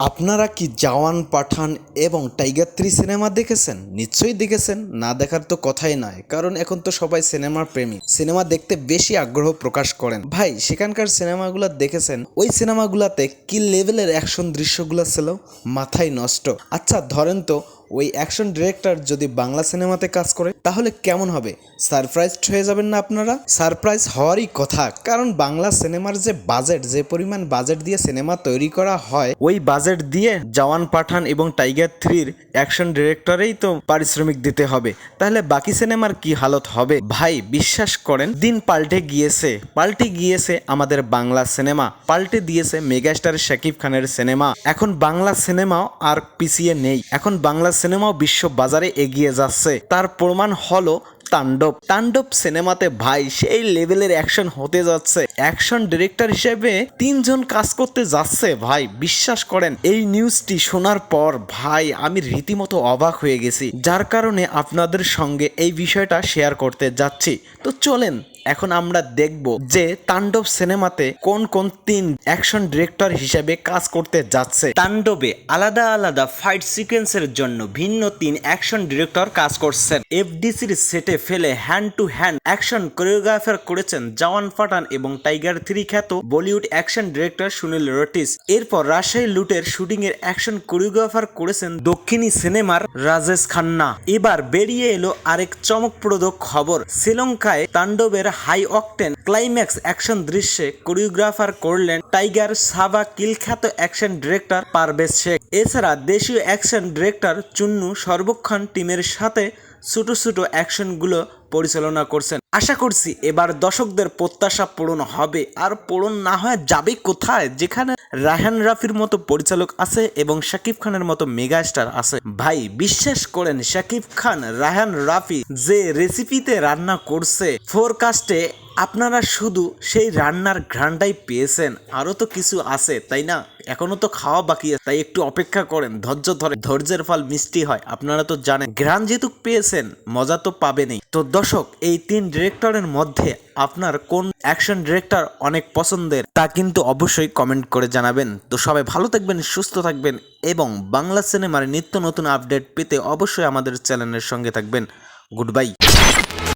আপনারা কি জওয়ান পাঠান এবং টাইগার থ্রি সিনেমা দেখেছেন? নিশ্চয়ই দেখেছেন। না দেখার তো কথাই নয় কারণ এখন তো সবাই সিনেমার প্রেমী। সিনেমা দেখতে বেশি আগ্রহ প্রকাশ করেন। ভাই, সেখানকার সিনেমাগুলো দেখেছেন? ওই সিনেমাগুলোতে কি লেভেলের অ্যাকশন দৃশ্যগুলো ছিল? মাথায় নষ্ট। আচ্ছা ধরেন তো ওই অ্যাকশন ডিরেক্টর যদি বাংলা সিনেমাতে কাজ করে, তাহলে কেমন হবে? সারপ্রাইজড হয়ে যাবেন না আপনারা? সারপ্রাইজ হওয়ারই কথা, কারণ বাংলা সিনেমার যে বাজেট, যে পরিমাণ বাজেট দিয়ে সিনেমা তৈরি করা হয়, ওই বাজেট দিয়ে জওয়ান পাঠান এবং টাইগার থ্রির অ্যাকশন ডিরেক্টরেই তো পারিশ্রমিক দিতে হবে। তাহলে বাকি সিনেমার কি হালত হবে? ভাই, বিশ্বাস করেন, দিন পাল্টে গিয়েছে। পাল্টে গিয়েছে আমাদের বাংলা সিনেমা। পাল্টে দিয়েছে মেগাস্টার শাকিব খানের সিনেমা। এখন বাংলা সিনেমাও আর পিছিয়ে নেই। এখন বাংলা সিনেমাও বিশ্ব বাজারে এগিয়ে যাচ্ছে। তার প্রমাণ হলো তাণ্ডব। তাণ্ডব সিনেমাতে ভাই, সেই লেভেলের অ্যাকশন হতে যাচ্ছে। অ্যাকশন ডিরেক্টর হিসেবে তিনজন কাজ করতে যাচ্ছে, ভাই। বিশ্বাস করেন, এই নিউজটি শোনার পর, ভাই, আমি রীতিমতো অবাক হয়ে গেছি। যার কারণে আপনাদের সঙ্গে এই বিষয়টা শেয়ার করতে যাচ্ছি। তো চলেন এখন আমরা দেখব যে তাণ্ডব সিনেমাতে কোন কোন তিন অ্যাকশন ডিরেক্টর হিসেবে কাজ করতে যাচ্ছে। তাণ্ডবে আলাদা আলাদা ফাইট সিকোয়েন্সের জন্য ভিন্ন তিন অ্যাকশন ডিরেক্টর কাজ করছেন। এফডিসির সেটে ফেলে hand to hand action choreographer করেছেন জওয়ান পাঠান এবং টাইগার থ্রি খ্যাত বলিউড অ্যাকশন ডিরেক্টর সুনীল রটিস। এরপর রাজশাহী লুটের শুটিং এর অ্যাকশন কোরিওগ্রাফার করেছেন দক্ষিণী সিনেমার রাজেশ খান্না। এবার বেরিয়ে এলো আরেক চমকপ্রদ খবর। শ্রীলঙ্কায় তাণ্ডবের হাই অকটেন ক্লাইম্যাক্স অ্যাকশন দৃশ্যে কোরিওগ্রাফার করলেন টাইগার সাবা কিলখ্যাত অ্যাকশন ডিরেক্টর পারভেজ শেখ। এছাড়া দেশীয় অ্যাকশন ডিরেক্টর চুন্নু সর্বক্ষণ টিমের সাথে ছোট ছোট অ্যাকশনগুলো পরিচালনা করছেন। আশা করছি এবার দর্শকদের প্রত্যাশা পূরণ হবে। আর পূরণ না হয়ে যাবে কোথায়? যেখানে রায়হান রাফির মতো পরিচালক আছে এবং শাকিব খানের মতো মেগা স্টার আছে। ভাই, বিশ্বাস করেন, শাকিব খান, রাহান রাফি যে রেসিপিতে রান্না করছে ফোরকাস্টে আপনারা শুধু সেই রান্নার ঘ্রাণটাই পেয়েছেন। আরও তো কিছু আছে, তাই না? এখনও তো খাওয়া বাকি আছে, তাই একটু অপেক্ষা করেন, ধৈর্য ধরে, ধৈর্যের ফল মিষ্টি হয়, আপনারা তো জানেন, ঘ্রাণ যেহেতু পেয়েছেন, মজা তো পাবেনই। তো দর্শক, এই তিন ডিরেক্টরের মধ্যে আপনার কোন অ্যাকশন ডিরেক্টর অনেক পছন্দের, তা কিন্তু অবশ্যই কমেন্ট করে জানাবেন। তো সবাই ভালো থাকবেন, সুস্থ থাকবেন, এবং বাংলা সিনেমার নিত্য নতুন আপডেট পেতে অবশ্যই আমাদের চ্যানেলের সঙ্গে থাকবেন। Good bye